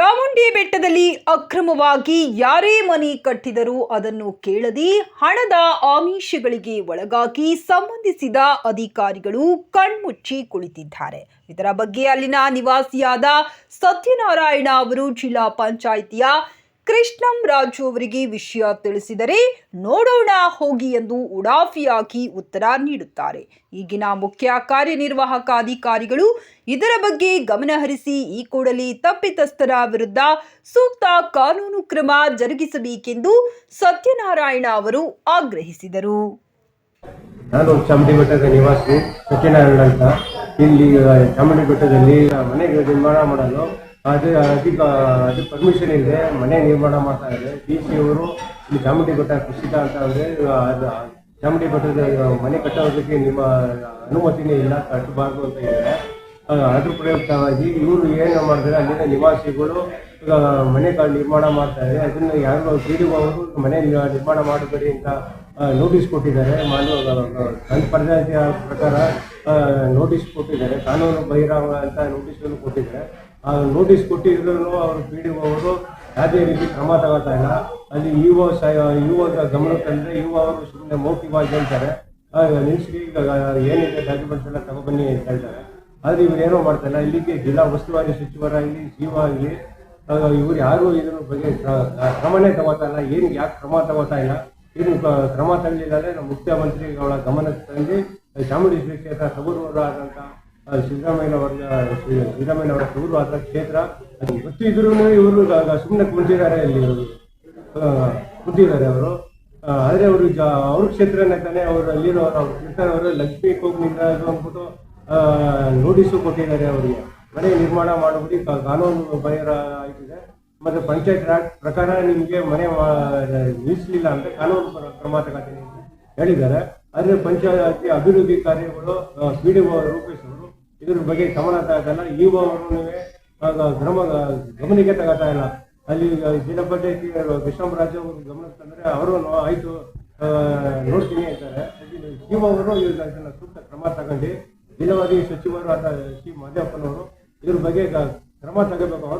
ಚಾಮುಂಡಿ ಬೆಟ್ಟದಲ್ಲಿ ಅಕ್ರಮವಾಗಿ ಯಾರೇ ಮನೆ ಕಟ್ಟಿದರೂ ಅದನ್ನು ಕೇಳದೆ ಹಣದ ಆಮಿಷಗಳಿಗೆ ಒಳಗಾಗಿ ಸಂಬಂಧಿಸಿದ ಅಧಿಕಾರಿಗಳು ಕಣ್ಮುಚ್ಚಿ ಕುಳಿತಿದ್ದಾರೆ. ಇದರ ಬಗ್ಗೆ ಅಲ್ಲಿನ ನಿವಾಸಿಯಾದ ಸತ್ಯನಾರಾಯಣ ಅವರು ಜಿಲ್ಲಾ ಪಂಚಾಯಿತಿಯ ಕೃಷ್ಣಂ ರಾಜು ಅವರಿಗೆ ವಿಷಯ ತಿಳಿಸಿದರೆ ನೋಡೋಣ ಹೋಗಿ ಎಂದು ಉಡಾಫಿಯಾಗಿ ಉತ್ತರ ನೀಡುತ್ತಾರೆ. ಈಗಿನ ಮುಖ್ಯ ಕಾರ್ಯನಿರ್ವಾಹಕ ಅಧಿಕಾರಿಗಳು ಇದರ ಬಗ್ಗೆ ಗಮನಹರಿಸಿ ಈ ಕೂಡಲೇ ತಪ್ಪಿತಸ್ಥರ ವಿರುದ್ಧ ಸೂಕ್ತ ಕಾನೂನು ಕ್ರಮ ಜರುಗಿಸಬೇಕೆಂದು ಸತ್ಯನಾರಾಯಣ ಅವರು ಆಗ್ರಹಿಸಿದರು. ನಾನು ಚಾಮುಂಡಿ ನಿವಾಸಿ ಸತ್ಯನಾರಾಯಣ ಅಂತ. ಇಲ್ಲಿ ಚಾಮುಂಡಿ ಬೆಟ್ಟದಲ್ಲಿ ಮನೆಗೆ ನಿರ್ಮಾಣ ಮಾಡಲು ಅದು ಅದಕ್ಕೆ ಅದು ಪರ್ಮಿಷನ್ ಇದೆ ಮನೆ ನಿರ್ಮಾಣ ಮಾಡ್ತಾ ಇದೆ ಡಿ ಸಿ ಅವರು ಇಲ್ಲಿ ಚಾಮುಂಡಿ ಬೆಟ್ಟ ಕುಸಿತ ಅಂತ ಅಂದರೆ ಅದು ಚಾಮುಂಡಿ ಬೆಟ್ಟದ ಮನೆ ಕಟ್ಟೋದಕ್ಕೆ ನಿಮ್ಮ ಅನುಮತಿನೇ ಇಲ್ಲ ಕಟ್ಟಬಾರ್ದು ಅಂತ ಇದ್ದಾರೆ ಆ, ಅದ್ರ ಪ್ರಯುಕ್ತವಾಗಿ ಇವರು ಏನು ಮಾಡಿದ್ರೆ ಅಲ್ಲಿನ ನಿವಾಸಿಗಳು ಮನೆ ನಿರ್ಮಾಣ ಮಾಡ್ತಾ ಇದ್ದಾರೆ. ಅದನ್ನು ಯಾರು ಅವರು ಮನೆ ನಿರ್ಮಾಣ ಮಾಡಬೇಡಿ ಅಂತ ನೋಟಿಸ್ ಕೊಟ್ಟಿದ್ದಾರೆ. ನನ್ನ ಪರದಾತಿಯ ಪ್ರಕಾರ ನೋಟಿಸ್ ಕೊಟ್ಟಿದ್ದಾರೆ. ಕಾನೂನು ಬಹಿರಂಗ ಅಂತ ನೋಟಿಸನ್ನು ಕೊಟ್ಟಿದ್ದಾರೆ. ನೋಟಿಸ್ ಕೊಟ್ಟಿದ್ರು ಅವರು ಪಿ ಡಿ ಅವರು ಯಾವುದೇ ರೀತಿ ಕ್ರಮ ತಗೋತಾ ಇಲ್ಲ. ಅಲ್ಲಿ ಯು ಒ ಸ ಒ ಗಮನಕ್ಕೆ ತಂದರೆ ಯು ಅವರು ಸುಮ್ಮನೆ ಮೌಖಿಕವಾಗಿ ಹೇಳ್ತಾರೆ. ನಿಲ್ಸಿ, ಈಗ ಏನಿದೆ ಡಾಕ್ಯುಮೆಂಟ್ಸ್ ಎಲ್ಲ ತಗೊಬನ್ನಿ ಅಂತ ಹೇಳ್ತಾರೆ. ಆದರೆ ಇವ್ರು ಏನೋ ಮಾಡ್ತಾ ಇಲ್ಲ. ಇಲ್ಲಿಗೆ ಜಿಲ್ಲಾ ಉಸ್ತುವಾರಿ ಸಚಿವರಾಗಲಿ ಜೀವ ಆಗಲಿ ಇವ್ರು ಯಾರು ಇದ್ರ ಬಗ್ಗೆ ಕ್ರ- ಕ್ರಮನೇ ತಗೋತಾ ಇಲ್ಲ. ಏನು, ಯಾಕೆ ಕ್ರಮ ತಗೋತಾ ಇಲ್ಲ? ಏನು ಕ್ರಮ ತಗಲಿಲ್ಲ ಅಂದರೆ ನಮ್ಮ ಮುಖ್ಯಮಂತ್ರಿಗಳ ಗಮನಕ್ಕೆ ತಂದು ಚಾಮುಂಡಿ ಶ್ರೀ ಕ್ಷೇತ್ರ ಸಬೂರು ಆದಂಥ ಸಿದ್ದರಾಮಯ್ಯನವರ ಸಿದ್ದರಾಮಯ್ಯನವರ ಊರು ಆದ ಕ್ಷೇತ್ರ, ಅದು ಗೊತ್ತಿದ್ರು ಇವರು ಸುಮ್ಮನೆ ಕುಂತಿದ್ದಾರೆ ಇಲ್ಲಿ ಕೂತಿದ್ದಾರೆ ಅವರು. ಆದರೆ ಅವರು ಅವ್ರ ಕ್ಷೇತ್ರನೇ ತಾನೇ ಅವರು ಅಲ್ಲಿರೋ ಅವ್ರ ಇರ್ತಾರವರು ಲಕ್ಷ್ಮೀ ಕೋಗ್ನಿಂದ ಅದು ಅಂದ್ಬಿಟ್ಟು ನೋಟಿಸು ಕೊಟ್ಟಿದ್ದಾರೆ ಅವರಿಗೆ. ಮನೆ ನಿರ್ಮಾಣ ಕಾ- ಕಾನೂನು ಬಹಿರ ಆಗಿದೆ. ಮತ್ತು ಪಂಚಾಯತ್ ರಾಜ್ ಪ್ರಕಾರ ನಿಮಗೆ ಮನೆ ನಿಲ್ಲಿಸಲಿಲ್ಲ ಅಂತ ಕಾನೂನು ಕ್ರ- ಕ್ರಮ ತಗೋತೀನಿ ಹೇಳಿದ್ದಾರೆ. ಆದರೆ ಪಂಚಾಯತಿ ಅಭಿವೃದ್ಧಿ ಕಾರ್ಯಗಳು ಪಿ ಡಿ ಇದ್ರ ಬಗ್ಗೆ ಗಮನ ತಗೋತಲ್ಲ ಈ ಅವರು ಗಮನಿಕೆ ತಗೋತಾ ಇಲ್ಲ. ಅಲ್ಲಿ ಜಿಲ್ಲಾ ಪಂಚಾಯತಿ ವಿಶ್ರಾಮರಾಜ್ ಅವರು ಗಮನಕ್ಕೆ ಅವರು ಆಯಿತು ನೋಡ್ತೀನಿ ಅಂತಾರೆ. ಅವರು ಇದನ್ನ ಸೂಕ್ತ ಕ್ರಮ ತಗೊಂಡು ಜಿಲ್ಲಾವಾದಿ ಸಚಿವರು ಆದ ಶ್ರೀ ಮಾದೇವಪ್ಪನವರು ಇದ್ರ ಬಗ್ಗೆ ಕ್ರಮ ತಗೋಬೇಕು. ಅವರು